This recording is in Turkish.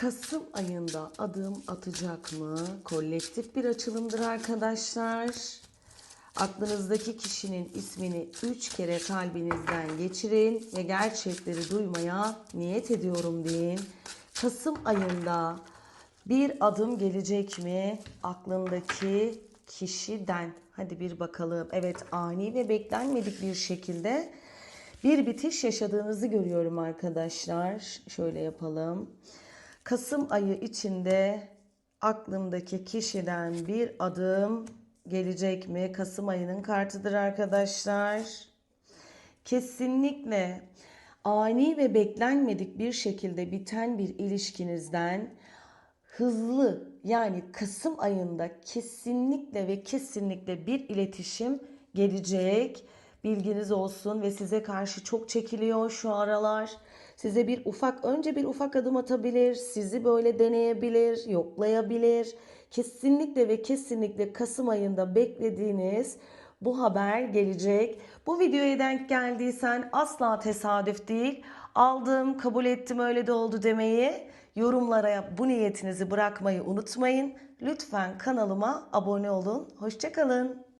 Kasım ayında adım atacak mı? Kolektif bir açılımdır arkadaşlar. Aklınızdaki kişinin ismini üç kere kalbinizden geçirin ve gerçekleri duymaya niyet ediyorum deyin. Kasım ayında bir adım gelecek mi aklındaki kişiden? Hadi bir bakalım. Evet ani ve beklenmedik bir şekilde bir bitiş yaşadığınızı görüyorum arkadaşlar. Şöyle yapalım. Kasım ayı içinde aklımdaki kişiden bir adım gelecek mi? Kasım ayının kartıdır arkadaşlar. Kesinlikle ani ve beklenmedik bir şekilde biten bir ilişkinizden hızlı yani Kasım ayında kesinlikle ve kesinlikle bir iletişim gelecek. Bilginiz olsun ve size karşı çok çekiliyor şu aralar. Size bir ufak önce bir ufak adım atabilir, sizi böyle deneyebilir, yoklayabilir. Kesinlikle ve kesinlikle Kasım ayında beklediğiniz bu haber gelecek. Bu videoya denk geldiysen asla tesadüf değil. Aldım, kabul ettim, öyle de oldu demeyi, yorumlara bu niyetinizi bırakmayı unutmayın. Lütfen kanalıma abone olun. Hoşçakalın.